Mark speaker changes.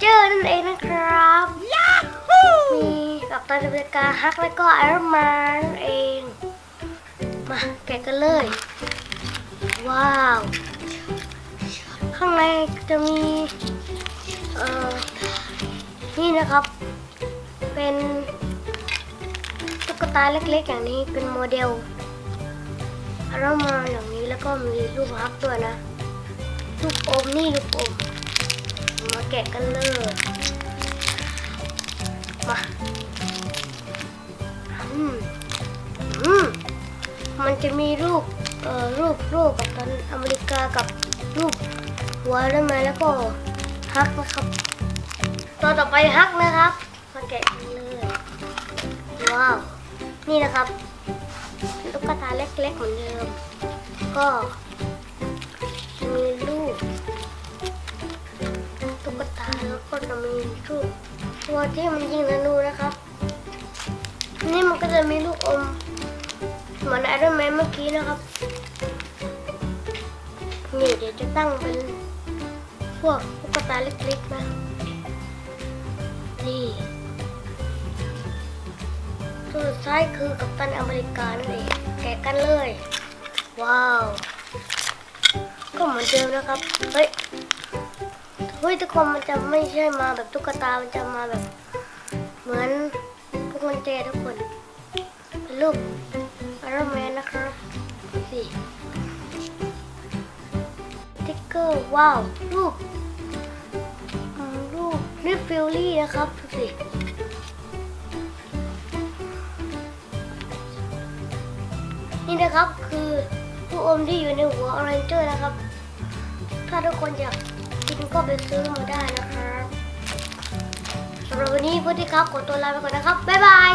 Speaker 1: เจอร์นั่นเองนะครับมีกับตันอเมริกาฮักแล้วก็ไอรอนแมนนั่นเอง มาแกะกันเลย ว้าว ข้างในจะมีเอ่อนี่นะครับ เป็นตุ๊กตาเล็กๆอย่างนี้เป็นโมเดลไอรอนแมนอย่างนี้แล้วก็มีลูกฮักด้วยนะ ลูกอมนี่ลูกอมมาแกะกันเลย มา อืมอืมมันจะมีรูป เอ่อ รูปรูปกับตันอเมริกากับรูปหัวได้ไหมแล้วก็ฮักนะครับ ตัวต่อไปฮักนะครับ มาแกะกันเลย ว้าว นี่นะครับเป็นตุ๊กตาเล็กๆเหมือนเดิม ก็ มีรูปตุ๊กตาแล้วก็จะมีรูปตัวที่มันยิงธนูนะครับ นี่มันก็จะมีลูกอมเหมือนไอรอนแมนเมื่อกี้นะครับนี่เดี๋ยวจะตั้งเป็นพวกตุ๊กตาเล็กๆนะนี่ตัวสุดท้ายคือกัปตันอเมริกานั่นเองแกะกันเลย ว้าว ก็เหมือนเดิมนะครับ เฮ้ยเฮ้ยทุกคนมันจะไม่ใช่มาแบบตุ๊กตา มันจะมาแบบ เหมือนพวกมันเจทุกคนเป็นรูปไอรอนแมนนะครับสิสติ๊กเกอร์ว้าวรูปรูปนี่ฟิลลี่นะครับดูสินี่นะครับคือผู้อมที่อยู่ในหัวออเรนเจอร์นะครับ ถ้าทุกคนอยากกินก็ไปซื้อมาได้นะครับสำหรับวันนี้พุทธิครับขอตัวลาไปก่อนนะครับ บ๊ายบาย